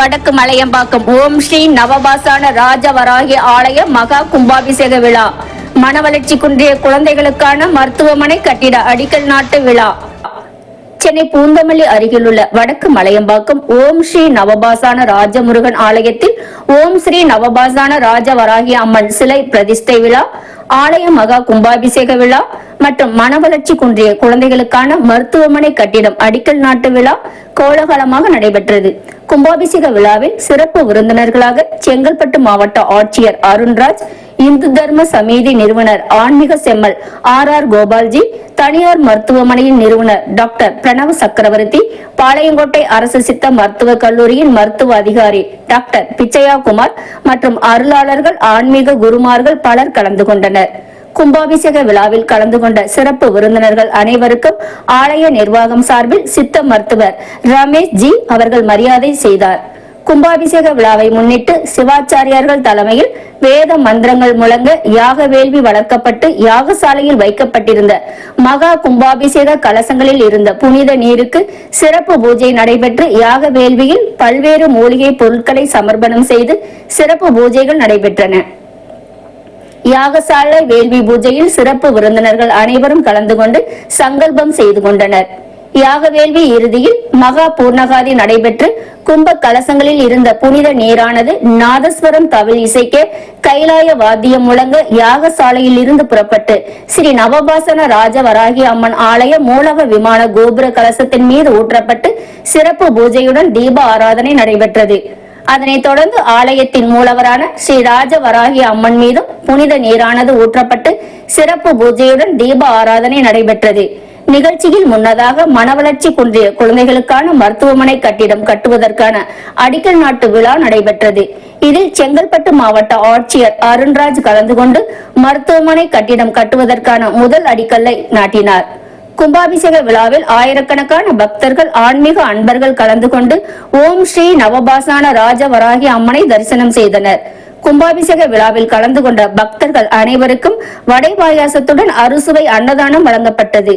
வடக்கு மலையம்பாக்கம் ஓம் ஸ்ரீ நவபாசான ராஜவராகி ஆலய மகா கும்பாபிஷேக விழா. மனவளர்ச்சி குன்றிய குழந்தைகளுக்கான மருத்துவமனை கட்டிட அடிக்கல் நாட்டு விழா. சென்னை பூந்தமல்லி அருகிலுள்ள வடக்கு மலையம்பாக்கம் ஓம் ஸ்ரீ நவபாசான ராஜமுருகன் ஆலயத்தில் ஓம் ஸ்ரீ நவபாசான ராஜவராகி அம்மன் சிலை பிரதிஷ்டை விழா ஆலய மகா கும்பாபிஷேக விழா மற்றும் மனவளர்ச்சி குன்றிய குழந்தைகளுக்கான மருத்துவமனை கட்டிடம் அடிக்கல் நாட்டு விழா கோலகலமாக நடைபெற்றது. கும்பாபிஷேக விழாவில் சிறப்பு விருந்தினர்களாக செங்கல்பட்டு மாவட்ட ஆட்சியர் அருண்ராஜ் இந்து தர்ம சமீதி நிறுவனர் ஆன்மீக செம்மல் ஆர் ஆர் கோபால்ஜி தனியார் மருத்துவமனையின் நிறுவனர் டாக்டர் பிரணவ சக்கரவர்த்தி பாளையங்கோட்டை அரசு சித்த மருத்துவக் கல்லூரியின் மருத்துவ அதிகாரி டாக்டர் பிச்சையா குமார் மற்றும் அருளாளர்கள் ஆன்மீக குருமார்கள் பலர் கலந்து கொண்டனர். கும்பாபிஷேக விழாவில் கலந்து கொண்ட சிறப்பு விருந்தினர்கள் அனைவருக்கும் ஆலய நிர்வாகம் சார்பில் சித்த மருத்துவர் ரமேஷ் ஜி அவர்கள் மரியாதை செய்தார். கும்பாபிஷேக விழாவை முன்னிட்டு சிவாச்சாரியார்கள் தலைமையில் வேத மந்திரங்கள் முழங்க யாக வேள்வி வளர்க்கப்பட்டு யாகசாலையில் வைக்கப்பட்டிருந்த மகா கும்பாபிஷேக கலசங்களில் இருந்த புனித நீருக்கு சிறப்பு பூஜை நடைபெற்று யாக வேள்வியில் பல்வேறு மூலிகை பொருட்களை சமர்ப்பணம் செய்து சிறப்பு பூஜைகள் நடைபெற்றன. யாகசாலை வேள்வி பூஜையில் சிறப்பு விருந்தினர்கள் அனைவரும் கலந்து கொண்டு சங்கல்பம் செய்து கொண்டனர். யாக வேள்வி இறுதியில் மகா பூர்ணகாதி நடைபெற்று கும்ப கலசங்களில் இருந்த புனித நீரானது நாதஸ்வரம் தவில் இசைக்க கைலாய வாத்தியம் முழங்க யாகசாலையில் இருந்து புறப்பட்டு ஸ்ரீ நவபாசன ராஜவராகி அம்மன் ஆலய மூலக விமான கோபுர கலசத்தின் மீது ஊற்றப்பட்டு சிறப்பு பூஜையுடன் தீப ஆராதனை நடைபெற்றது. அதனைத் தொடர்ந்து ஆலயத்தின் மூலவரான ஸ்ரீ ராஜவராகி அம்மன் மீதும் புனித நீரானது ஊற்றப்பட்டு சிறப்பு பூஜையுடன் தீப ஆராதனை நடைபெற்றது. நிகழ்ச்சியில் முன்னதாக மனவளர்ச்சி குன்றிய குழந்தைகளுக்கான மருத்துவமனை கட்டிடம் கட்டுவதற்கான அடிக்கல் நாட்டு விழா நடைபெற்றது. இதில் செங்கல்பட்டு மாவட்ட ஆட்சியர் அருண்ராஜ் கலந்து கொண்டு மருத்துவமனை கட்டிடம் கட்டுவதற்கான முதல் அடிக்கல்லை நாட்டினார். கும்பாபிஷேக விழாவில் ஆயிரக்கணக்கான பக்தர்கள் ஆன்மீக அன்பர்கள் கலந்து கொண்டு ஓம் ஸ்ரீ நவபாசான ராஜவராகி அம்மனை தரிசனம் செய்தனர். கும்பாபிஷேக விழாவில் கலந்து கொண்ட பக்தர்கள் அனைவருக்கும் வடை பாயாசத்துடன் அறுசுவை அன்னதானம் வழங்கப்பட்டது.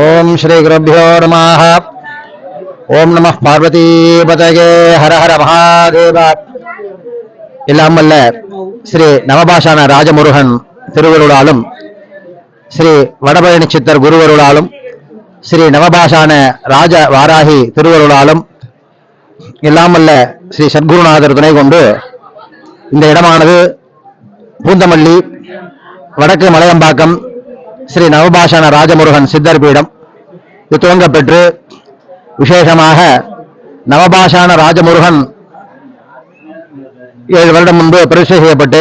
ஓம் ஸ்ரீ குருபியோ நம ஓம் நம பார்வதிபதகே ஹர ஹர மகாதேவா. எல்லாம் வல்ல ஸ்ரீ நவபாஷான ராஜமுருகன் திருவருளாலும் ஸ்ரீ வடபழனி சித்தர் குருவருளாலும் ஸ்ரீ நவபாஷான ராஜ வாராகி திருவருளாலும் எல்லாம் வல்ல ஸ்ரீ சத்குருநாதர் துணை கொண்டு இந்த இடமானது பூந்தமல்லி வடக்கு மலையம்பாக்கம் ஸ்ரீ நவபாஷான ராஜமுருகன் சித்தர் பீடம் இது துவங்கப்பெற்று விசேஷமாக நவபாஷான ராஜமுருகன் ஏழு வருடம் முன்பு பிரதிஷ்டை செய்யப்பட்டு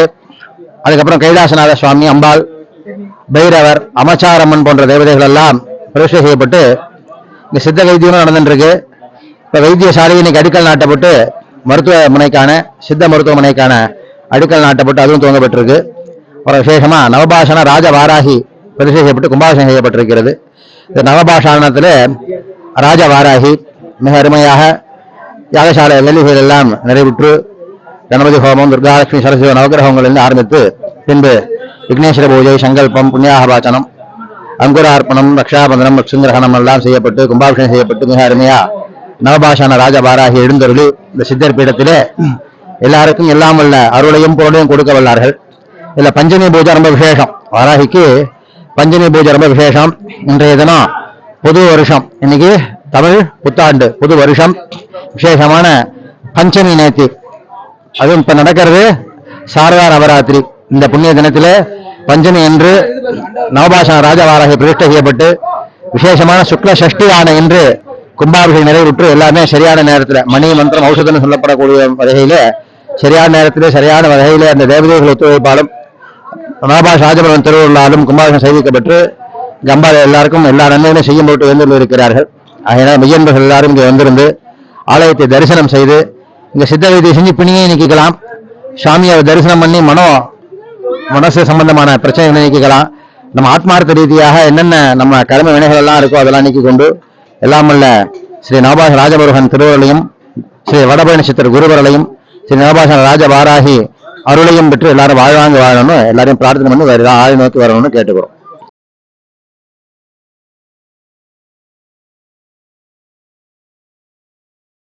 அதுக்கப்புறம் கைலாசநாத சுவாமி அம்பாள் பைரவர் அமச்சாரம்மன் போன்ற தேவதைகள் எல்லாம் பிரதிஷ்டை செய்யப்பட்டு இங்கே சித்த வைத்தியமும் நடந்துட்டுருக்கு. இப்போ இப்ப வைத்தியசாலை இன்னைக்கு அடிக்கல் நாட்டப்பட்டு மருத்துவமனைக்கான சித்த மருத்துவமனைக்கான அடிக்கல் நாட்டப்பட்டு அதுவும் துவங்கப்பட்டிருக்கு அப்புறம் விசேஷமா நவபாஷன ராஜ வாராகி பிரதிஷ்டை செய்யப்பட்டு கும்பாபிஷேகம் செய்யப்பட்டிருக்கிறது. இந்த நவபாஷாணத்தில் ராஜ வாராகி மிக அருமையாக யாகசாலை வேலைகள் எல்லாம் நிறைவுற்று கணபதி ஹோமம் துர்காலட்சுமி சரஸ்வதி நவகிரகங்களிலிருந்து ஆரம்பித்து பின்பு விக்னேஸ்வர பூஜை சங்கல்பம் புண்ணியாகவாச்சனம் அங்குரார்ப்பணம் ரக்ஷாபந்தனம் லட்சுங்கிரகணம் எல்லாம் செய்யப்பட்டு கும்பாபிஷேகம் செய்யப்பட்டு மிக அருமையா நவபாஷான ராஜபாராகி எழுந்தருளி இந்த சித்தர் பீடத்திலே எல்லாருக்கும் எல்லாம் வல்ல அருளையும் பொருளையும் கொடுக்க வல்லார்கள். இதுல பஞ்சமி பூஜை ரொம்ப விசேஷம் வாராகிக்கு பஞ்சமி பூஜை ரொம்ப விசேஷம். இன்றைய தினம் புது வருஷம். இன்னைக்கு தமிழ் புத்தாண்டு புது வருஷம். விசேஷமான பஞ்சமி நேத்தி. அதுவும் இப்ப நடக்கிறது சாரதா நவராத்திரி. இந்த புண்ணிய தினத்திலே பஞ்சமி என்று நவபாஷண ராஜவாராகி பிரதிஷ்டை செய்யப்பட்டு விசேஷமான சுக்ல சஷ்டி ஆன என்று கும்பாபிஷேகம் நிறைவுற்று எல்லாமே சரியான நேரத்தில் மணி மந்திரம் ஔஷதம்னு சொல்லப்படக்கூடிய வகையில சரியான நேரத்திலே சரியான வகையிலே அந்த தேவதைகள் ஒத்துழைப்பாலும் நவபாஷ ராஜபவன் திருவிழாலும் கும்பாபிஷம் செய்விக்கப்பட்டு கம்பால எல்லாருக்கும் எல்லா நன்மைகளையும் செய்யும் பொருட்டு வந்து இருக்கிறார்கள் ஆகையினால் மெய்யன்பர்கள் எல்லாரும் இங்கே வந்திருந்து ஆலயத்தை தரிசனம் செய்து இங்கே சித்த வைத்தியம் செஞ்சு பிணியை நீக்கிக்கலாம். சாமியை தரிசனம் பண்ணி மனோ மனசு சம்பந்தமான பிரச்சனைகளை நீக்கிக்கலாம். நம்ம ஆத்மார்த்த ரீதியாக என்னென்ன நம்ம கடமை வினைகள் எல்லாம் இருக்கோ அதெல்லாம் நீக்கி கொண்டு எல்லாம் ஸ்ரீ நவபாஷ ராஜமுருகன் திருவருளையும் ஸ்ரீ வடபழனி சித்தர் குருவரலையும் ஸ்ரீ நவபாஷ ராஜ வாராகி அருளையும் பெற்று எல்லாரும் வாழ்வாங்க வாழணும். எல்லாரையும் பிரார்த்தனை பண்ணி வேறு ஆளை நோக்கி வரணும்னு கேட்டுக்கிறோம்.